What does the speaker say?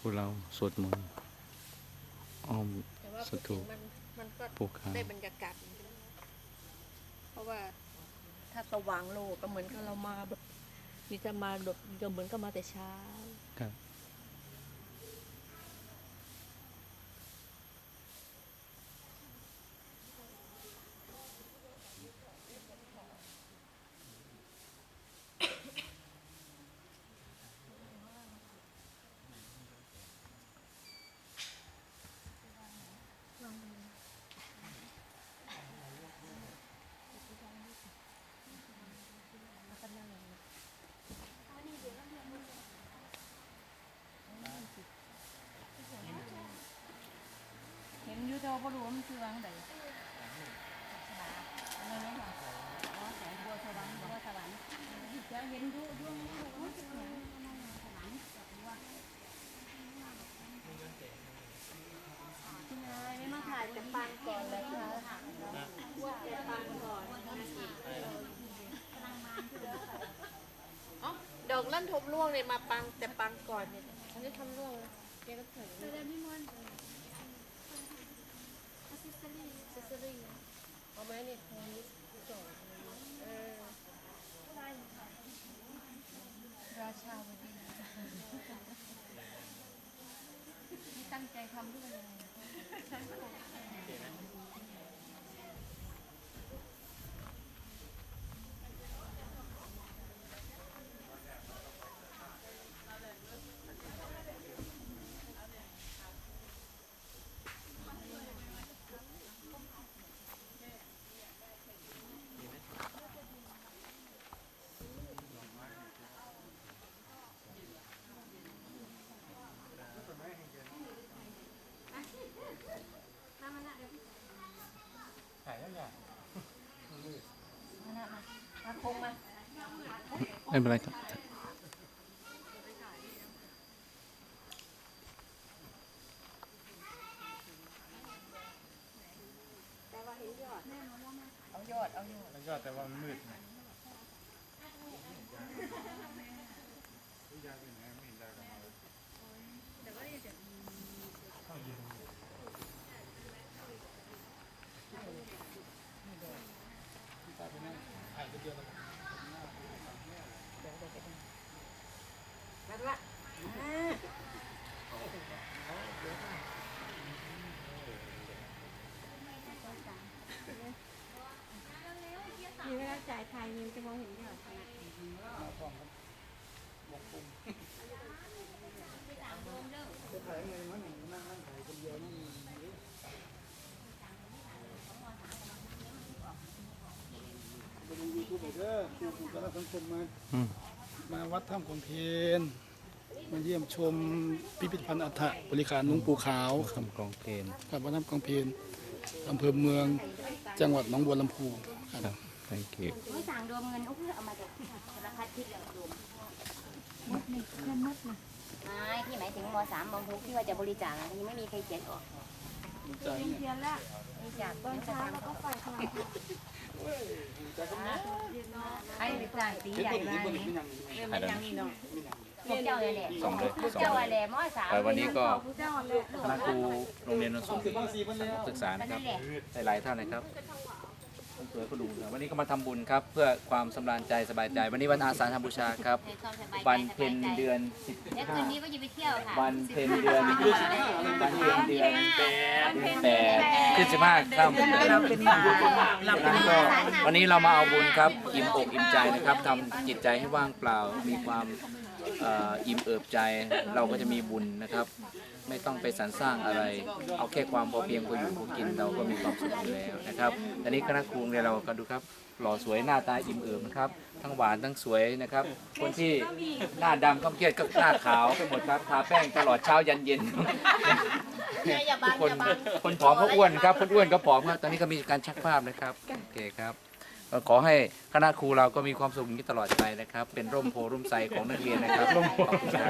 ครูเราสวดมนต์อ้อมแต่ว่าสาธุพูดถึงมันมันก็ภูเขาได้บรรยากาศเหมือนกันเพราะว่าถ้าสว่างโลกก็เหมือนกับเรามาแบบนี่จะมาแบบจะเหมือนกับมาแต่เช้า ครับ บ่รู้ว่ามันคือวางใดนั่นแหละค่ะอ๋อแสงบัวสวรรค์บัวสวรรค์จะเห็นอยู่อยู่อยู่สวรรค์ที่นายไม่มาถ่ายแต่ปานก่อนเลยค่ะแต่ปานก่อนอ๋อดอกลั่นทบล่วงเลยมาปังแต่ปังก่อนเนี่ยอันนี้ทำล่วงเลยแกก็ถึงเอาไมเนี่ย ทางนี้จอดเออราชาวดีนี่ตั้งใจทำด้วยเลยแล้วเนี่ย มานะมามาคงมา ไม่เป็นไรครับเอายอดเอายอดแล้วก็แต่ว่ามันมืดไงถ่ายคนเดียวแล้ว นั่น ละมีเวลาจ่ายไทยยิงจะมองเห็นยอดถ่ายไงมันนั่งนั่งถ่ายคนเดียวนี่ไปดูยูทูบเด้อครูครูกำลังสังคมมาอืมมาวัดถ้ำกองเพน มาเยี่ยมชมพิพิธภัณฑ์อัฐบริการหลุงปู่ขาวคคำกองเพลนรับวัดถ้ำกองเพนอำเภอเมืองจังหวัดหนองบัวลำพูคครัรับบ thank you ไม่สั่งรวมเงินเอาเพื่อเอามาจากสารพัดคิดแล้วรวมมดนี่เพื่อนมดนะไม่ที่หมายถึงมสามมหกที่ว่าจะบริจาคอะยังไม่มีใครเขียนออกใจเนี่ยเขียนละบริจาคตอนเช้าแล้วก็ไปข้างหลังไอ้บริจาคตีใหญ่มาเนี่ยถ่ายได้ไหม พวกเจ้าเลยแหละส่งเลยพวกส่งเจ้าเลอะยไรมอสามแต่วันนี้ก็พวกเจ้าเลยคณะครูโรงเรียนนนสูงศึกษานะครับ หลายๆท่านนะครับท่านสวยก็ดูนะวันนี้ก็มาทำบุญครับ เพื่อความสำราญใจสบายใจ วันนี้วันอาสาฬหบูชาครับ วันเพ็ญเดือนแล้วคืนนี้ก็จะไปเที่ยวค่ะ15วันเพ็ญเดือนวันเพ็ญเดือนแปด ขึ้นสิบห้าค่ำเราเป็นหมาเราเป็นหมาวันนี้เรามาเอาบุญครับอิ่มอกอิ่มใจนะครับทำจิตใจให้ว่างเปล่า มีความเอ่ออิ่มเอิบใจ เราก็จะมีบุญนะครับ ไม่ต้องไปสรรสร้างอะไร เอาแค่ความพอเพียงพออยู่พอกินเราก็มีความสุขอยู่แล้วนะครับอันนี้คณะครูเนี่ยเราก็ดูครับหล่อสวยหน้าตาอิ่มเอิบนะครับ ทั้งหวานทั้งสวยนะครับ คนที่หน้าดำก็เครียดก็หน้าขาวไปหมดครับทาแป้งตลอดเช้ายันเย็นอย่าบังคนอย่าบังคนผอมก็อ้วนครับคนอ้วนก็ผอมครับตอนนี้ก็มีการชักภาพนะครับโอเคครับก็ขอให้คณะครูเราก็มีความสุขอย่างนี้ตลอดไปนะครับ เป็นร่มโพร่มไทรของนักเรียนนะครับร่มโพร่มไทร